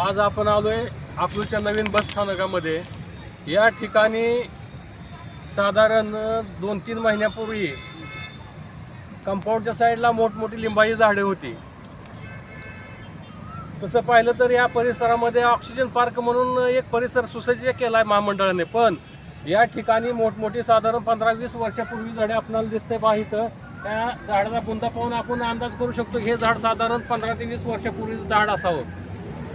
आज आपण आलोय अकलूच्या नवीन बस स्थानकामध्ये. या ठिकाणी साधारण दोन तीन महिन्यापूर्वी कंपाऊंडच्या साईडला मोठमोठी लिंबाची झाडे होती. तसं पाहिलं तर या परिसरामध्ये ऑक्सिजन पार्क म्हणून एक परिसर सुसज्ज केला आहे महामंडळाने. पण या ठिकाणी मोठमोठी साधारण पंधरा वीस वर्षापूर्वी झाडे आपल्याला दिसते पहा इथं त्या झाडाचा बुंदा पाहून आपण अंदाज करू शकतो हे झाड साधारण पंधरा ते वीस वर्षापूर्वीचं झाड असावं.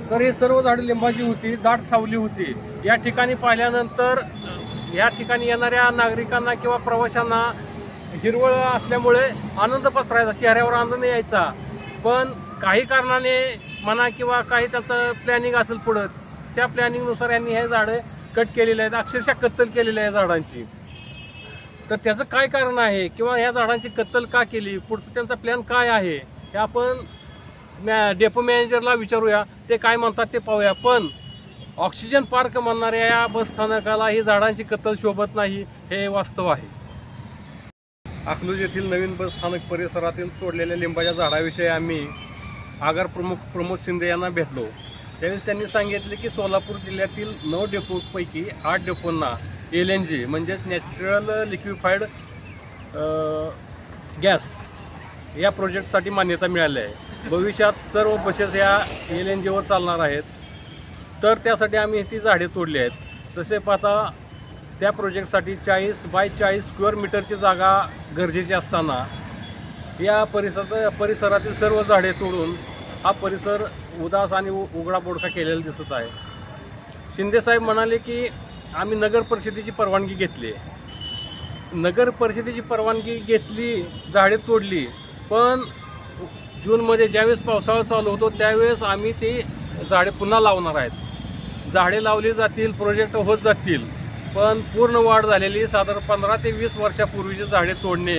तर हे सर्व झाडं लिंबाची होती दाट सावली होती. या ठिकाणी पाहिल्यानंतर या ठिकाणी येणाऱ्या नागरिकांना किंवा प्रवाशांना हिरवळ असल्यामुळे आनंद पसरायचा चेहऱ्यावर आनंद यायचा. पण काही कारणाने म्हणा किंवा काही त्याचं प्लॅनिंग असेल पुढं त्या प्लॅनिंगनुसार यांनी हे झाडं कट केलेले आहेत अक्षरशः कत्तल केलेली आहे झाडांची. तर त्याचं काय कारण आहे? किंवा ह्या झाडांची कत्तल का केली? पुढचं त्यांचा प्लॅन काय आहे? हे आपण मॅ डेपो मॅनेजरला विचारूया. ते काय म्हणतात ते पाहूया. पण ऑक्सिजन पार्क म्हणणाऱ्या या बस स्थानकाला ही झाडांची कत्तल शोभत नाही हे वास्तव आहे. अकलूज येथील नवीन बस स्थानक परिसरातील तोडलेल्या लिंबाच्या झाडाविषयी आम्ही आगार प्रमुख प्रमोद शिंदे यांना भेटलो. त्यावेळेस त्यांनी सांगितले की सोलापूर जिल्ह्यातील नऊ डेपोपैकी आठ डेपोंना एल एन जी म्हणजेच नॅचरल लिक्विफाईड गॅस या प्रोजेक्टसाठी मान्यता मिळाली आहे. भविष्यात सर्व बसेस या एल एन जीवर चालणार आहेत. तर त्यासाठी आम्ही ती झाडे तोडली आहेत. तसे पाहता त्या प्रोजेक्टसाठी चाळीस बाय चाळीस स्क्वेअर मीटरची जागा गरजेची असताना या परिसरात परिसरातील सर्व झाडे तोडून हा परिसर उदास आणि उ- उघडा बोडका केलेला दिसत आहे. शिंदेसाहेब म्हणाले की आम्ही नगर परिषदेची परवानगी घेतली. नगर परिषदेची परवानगी घेतली झाडे तोडली. पण जूनमध्ये ज्यावेळेस पावसाळा चालू होतो त्यावेळेस आम्ही ती झाडे पुन्हा लावणार आहेत. झाडे लावली जातील प्रोजेक्ट होत जातील. पण पूर्ण वाढ झालेली साधारण पंधरा ते वीस वर्षापूर्वीचे झाडे तोडणे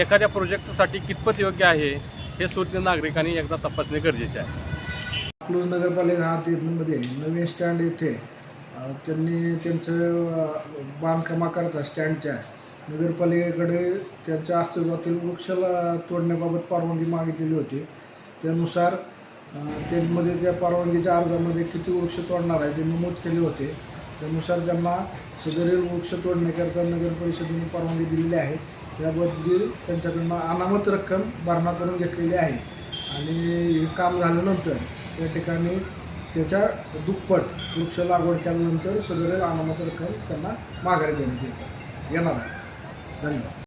एखाद्या प्रोजेक्टसाठी कितपत योग्य आहे हे सुद्धा नागरिकांनी एकदा तपासणे गरजेचे आहे. अकलूज नगरपालिका हद्दीमध्ये नवीन स्टँड इथे त्यांनी त्यांचं बांधकामाकरता बांधकामा स्टँडच्या नगरपालिकेकडे त्यांच्या अस्तित्वातील वृक्षाला तोडण्याबाबत परवानगी मागितलेली होती. त्यानुसार त्यांमध्ये त्या परवानगीच्या अर्जामध्ये किती वृक्ष तोडणार आहे ते नमूद केले होते. त्यानुसार त्यांना सदरील वृक्ष तोडण्याकरता नगर परिषदेने परवानगी दिलेली आहे. त्याबद्दल त्यांच्याकडनं अनामत रक्कम भरणा करून घेतलेली आहे. आणि हे काम झाल्यानंतर त्या ठिकाणी त्याच्या दुप्पट वृक्ष लागवड केल्यानंतर सदरील अनामत रक्कम त्यांना माघारी देण्यात येते. येणार आहे. धन्यवाद.